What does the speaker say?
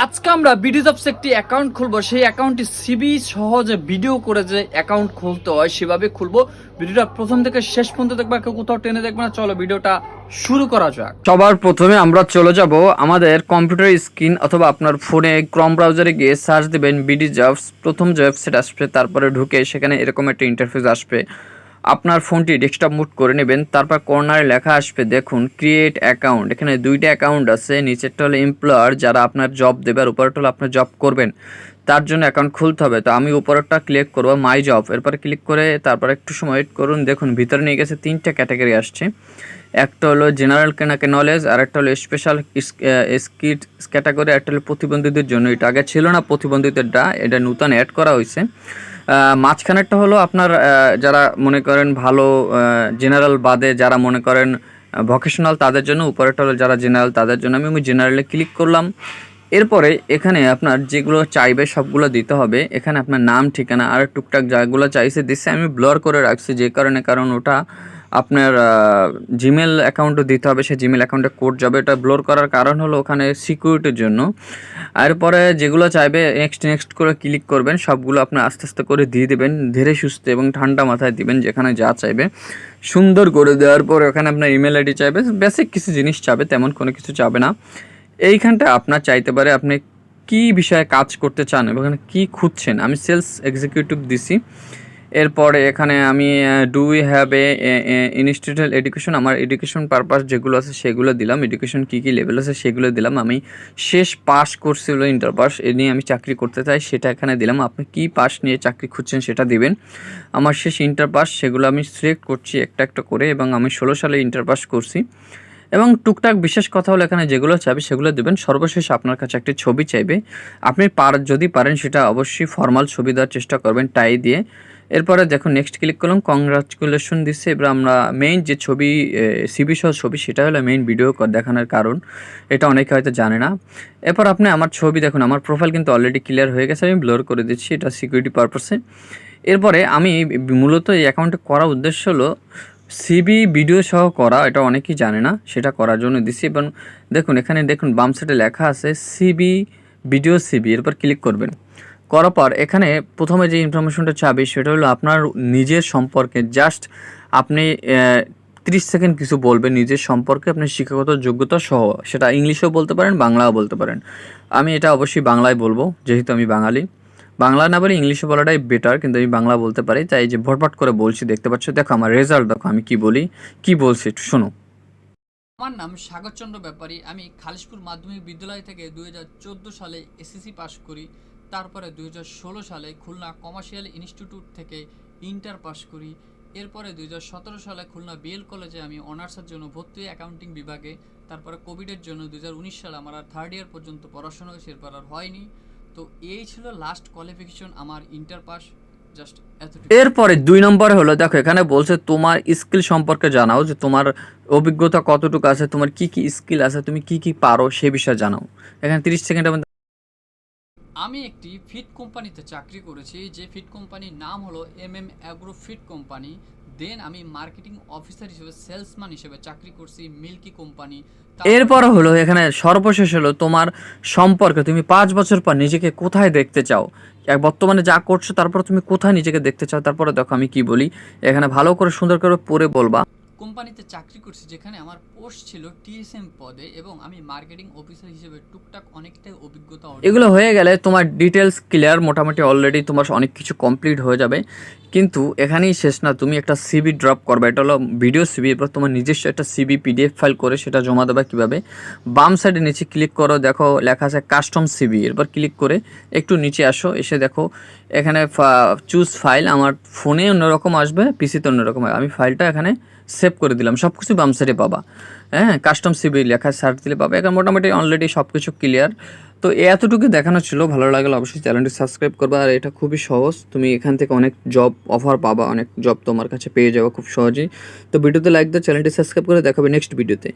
আজকে আমরা বিডিজ অফসে একটি অ্যাকাউন্ট খুলবো। সেই অ্যাকাউন্টটি সিবি সহজে ভিডিও করে যে অ্যাকাউন্ট খুলতে হয়, সেভাবে খুলবো। ভিডিওটা প্রথম থেকে শেষ পর্যন্ত দেখবা, কেউ কোথাও টেনে দেখবে না। চলো ভিডিওটা শুরু করা যাক। সবার প্রথমে আমরা চলে যাব আমাদের কম্পিউটার স্ক্রিন অথবা আপনার ফোনে ক্রম ব্রাউজারে গিয়ে সার্চ দিবেন বিডি জবস প্রথম যে ওয়েবসাইট আসবে, তারপরে ঢুকে সেখানে এরকম একটা ইন্টারফেস আসবে। আপনার ফোনটি ডেস্কটপ মুট করে নেবেন, তারপর কর্নারে লেখা আসবে, দেখুন ক্রিয়েট অ্যাকাউন্ট এখানে দুইটা অ্যাকাউন্ট আছে, নিচেরটা হলো এমপ্লয়ার যারা আপনার জব দেবে আর উপরেরটা হলো আপনার জব করবেন। তার জন্য অ্যাকাউন্ট খুলতে হবে। তো আমি উপরেরটা ক্লিক করব মাই জব এরপরে ক্লিক করে তারপর একটু সময় ওয়েট করুন, দেখুন, ভিতরে নিয়ে গেছে তিনটা ক্যাটাগরি আসছে। একটা হলো জেনারেল কেনাকে নলেজ আর একটা হলো স্পেশাল স্কিট ক্যাটাগরি একটা হলো প্রতিবন্ধীদের জন্য। এটা আগে ছিল না প্রতিবন্ধীদেরটা, এটা নূতন অ্যাড করা হয়েছে। মাঝখানেরটা হলো আপনার যারা মনে করেন ভালো জেনারেল বাদে যারা মনে করেন ভকেশনাল তাদের জন্য উপরেরটা হলো যারা জেনারেল তাদের জন্য আমি আমি জেনারেলে ক্লিক করলাম। এরপরে এখানে আপনার যেগুলো চাইবে সবগুলো দিতে হবে। এখানে আপনার নাম, ঠিকানা আর টুকটাক যাগুলো চাইছে দিচ্ছে আমি ব্লর করে রাখছি, যে কারণে, কারণ ওটা আপনার জিমেল অ্যাকাউন্টও দিতে হবে, সেই জিমেল অ্যাকাউন্টে কোড যাবে। এটা ব্লোর করার কারণ হলো ওখানে সিকিউরিটির জন্য। এরপরে যেগুলো চাইবে নেক্সট নেক্সট করে ক্লিক করবেন, সবগুলো আপনার আস্তে আস্তে করে দিয়ে দেবেন। ধীরে সুস্থ এবং ঠান্ডা মাথায় দিবেন, যেখানে যা চাইবে। সুন্দর করে দেওয়ার পর ওখানে আপনার ইমেল আইডি চাইবে। বেসিক কিছু জিনিস চাবে, তেমন কোনো কিছু চাবে না। এইখানটা আপনার চাইতে পারে আপনি কি বিষয়ে কাজ করতে চান এবং কী খুঁজছেন? আমি সেলস এক্সিকিউটিভ দিছি। এরপরে এখানে আমি do we have a institutional education আমার এডুকেশন পারপাস যেগুলো আছে সেগুলো দিলাম। এডুকেশন কী কী লেভেল আছে সেগুলো দিলাম। আমি শেষ পাস করছি হলো ইন্টার পাস এ নিয়ে আমি চাকরি করতে চাই, সেটা এখানে দিলাম। আপনি কী পাস নিয়ে চাকরি খুঁজছেন সেটা দিবেন। আমার শেষ ইন্টার পাস সেগুলো আমি সিলেক্ট করছি একটা একটা করে এবং আমি ষোলো সালে ইন্টার পাস করছি। এবং টুকটাক বিশেষ কথা হলো এখানে যেগুলো চাইবে সেগুলো দেবেন। সর্বশেষ আপনার কাছে একটি ছবি চাইবে। আপনি পার, যদি পারেন সেটা অবশ্যই ফর্মাল ছবি দেওয়ার চেষ্টা করবেন টাই দিয়ে। এরপরে দেখুন নেক্সট ক্লিক করলাম কংগ্রাচুলেশন দিচ্ছে। এবার আমরা মেইন যে ছবি সিবি সহ ছবি, সেটা হলো মেইন ভিডিও দেখানোর কারণ। এটা অনেকে হয়তো জানে না। এরপর আপনি আমার ছবি দেখুন, আমার প্রোফাইল কিন্তু অলরেডি ক্লিয়ার হয়ে গেছে, আমি ব্লোর করে দিচ্ছি, এটা সিকিউরিটি পারপাসে এরপরে আমি মূলত এই অ্যাকাউন্টে করার উদ্দেশ্য হলো সিবি ভিডিও সহ করা, এটা অনেকেই জানে না, সেটা করার জন্য দিচ্ছি। এবং দেখুন, এখানে দেখুন, বাম সাইডে লেখা আছে সিবি ভিডিও সিবি এরপর ক্লিক করবেন। করার পর এখানে প্রথমে যে ইনফরমেশনটা চাবি, সেটা হলো আপনার নিজের সম্পর্কে। জাস্ট আপনি তিরিশ সেকেন্ড কিছু বলবেন, নিজের সম্পর্কে আপনার শিক্ষাগত যোগ্যতা সহ। সেটা ইংলিশেও বলতে পারেন, বাংলাও বলতে পারেন। আমি এটা অবশ্যই বাংলায় বলব, যেহেতু আমি বাঙালি। বাংলা না বলে ইংলিশে বলাটাই বেটার কিন্তু আমি বাংলা বলতে পারি। তাই যে ভটভট করে বলছি, দেখতে পাচ্ছ, দেখো আমার রেজাল্ট দেখো আমি কি বলি, কি বলছি একটু শোনো। আমার নাম সাগরচন্দ্র ব্যাপারী। আমি খালিশপুর মাধ্যমিক বিদ্যালয় থেকে দু হাজার চোদ্দ সালে এসএসসি পাশ করি। তারপরে দুই হাজার ষোলো সালে খুলনা কমার্শিয়াল ইনস্টিটিউট থেকে ইন্টার পাস করি। এরপরে দুই হাজার সতেরো সালে খুলনা বিএল কলেজে আমি অনার্সের জন্য ভর্তি অ্যাকাউন্টিং বিভাগে। তারপরে কোভিডের জন্য দুই সালে আমার আর থার্ড ইয়ার পর্যন্ত পড়াশোনা এরপর আর হয়নি। তো এই ছিল লাস্ট কোয়ালিফিকেশন আমার ইন্টার পাস জাস্ট এরপরে দুই নম্বরে হলো, দেখো এখানে বলছে তোমার স্কিল সম্পর্কে জানাও যে তোমার অভিজ্ঞতা কতটুকু আছে, তোমার কি কি স্কিল আছে, তুমি কি কি পারো সে বিষয়ে জানাও। এখানে তিরিশ সেকেন্ডের মধ্যে আমি একটি ফিট কোম্পানিতে চাকরি করেছি, যে ফিট কোম্পানির নাম হলো M M agro fit company. Then আমি মার্কেটিং অফিসার হিসেবে, সেলসম্যান হিসেবে চাকরি করছি মিল্কি কোম্পানি। এরপর হলো, এখানে সর্বশেষ হলো তোমার সম্পর্কে। তুমি পাঁচ বছর পর নিজেকে কোথায় দেখতে চাও? এক বর্তমানে যা করছ, তারপর তুমি কোথায় নিজেকে দেখতে চাও? তারপরে দেখো আমি কি বলি। এখানে ভালো করে, সুন্দর করে পড়ে বলবা। কোম্পানিতে চাকরি করছি যেখানে আমার পোস্ট ছিল টিএসএম পদে এবং আমি মার্কেটিং অফিসার হিসেবে টুকটাক অনেকটাই অভিজ্ঞতা এগুলো হয়ে গেলে তোমার ডিটেলস ক্লিয়ার মোটামুটি অলরেডি তোমার অনেক কিছু কমপ্লিট হয়ে যাবে। কিন্তু এখানেই শেষ না, তুমি একটা সিবি ড্রপ করবে। এটা হলো ভিডিও সিবি এরপর তোমার নিজস্ব একটা সিবি পিডিএফ ফাইল করে সেটা জমা দেবে কীভাবে। বাম সাইডে নিচে ক্লিক করো, দেখো লেখা আছে কাস্টম সিবি এরপর ক্লিক করে একটু নিচে আসো, এসে দেখো এখানে চুজ ফাইল আমার ফোনে অন্যরকম আসবে পিসিতে অন্যরকম। আমি ফাইলটা এখানে সেভ করে দিলাম সব কিছু বাম সাইডে পাবা। হ্যাঁ কাস্টম সিবি লেখা সার্চ দিলে পাবে। এখন মোটামুটি অলরেডি সব কিছু ক্লিয়ার তো এতটুকু দেখানো ছিল, ভালো লাগলে অবশ্যই চ্যানেলটি সাবস্ক্রাইব করবা। আর এটা খুবই সহজ, তুমি এখান থেকে অনেক জব অফার পাবা, অনেক জব তোমার কাছে পেয়ে যাওয়া খুব সহজেই। তো ভিডিওতে লাইক দাও চ্যানেলটি সাবস্ক্রাইব করে দেখাবে নেক্সট ভিডিওতে